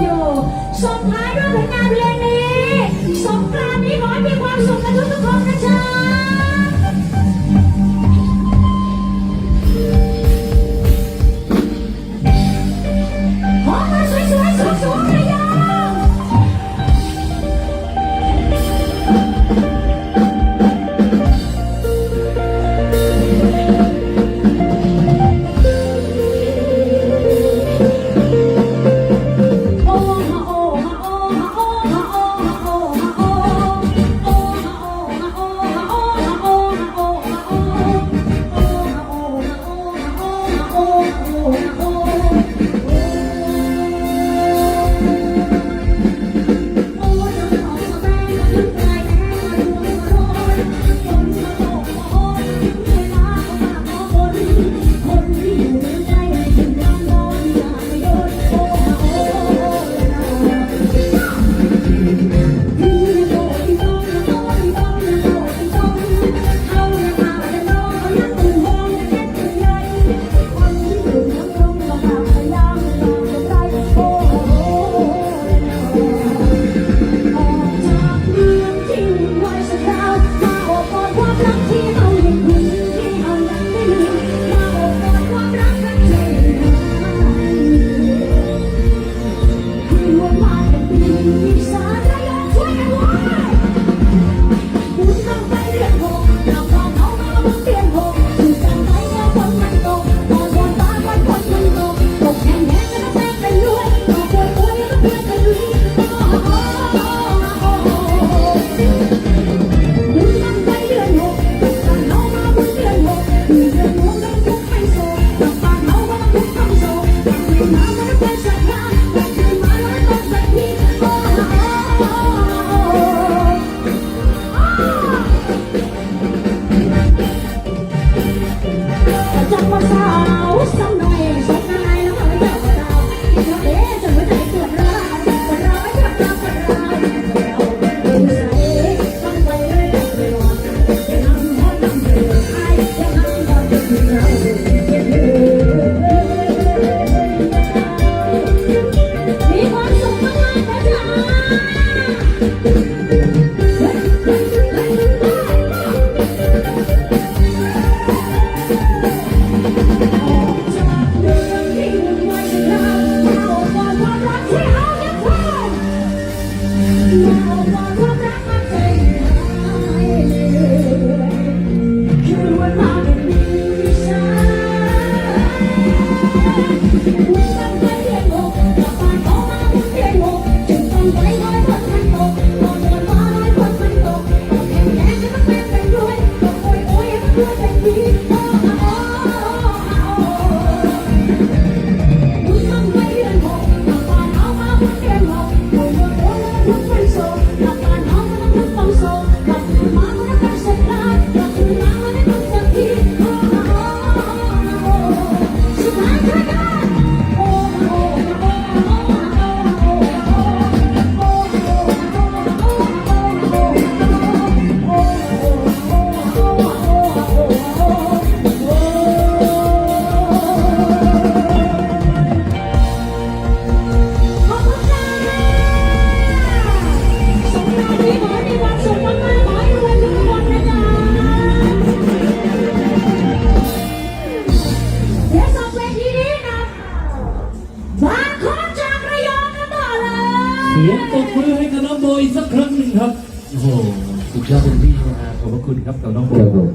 อยู่ส่งท้ายด้วยผลงานเพลงนี้สงกรานต์นี้ขอให้มีความสุขกันทุกทุกคนนะจ๊ะ สียงปรบมือให้กับน้องโบอีกสักครั้งหนึ่งครับ โอ้โห สุดยอดเป็นที่นะฮะขอบพระคุณครับกับน้องโบครับผม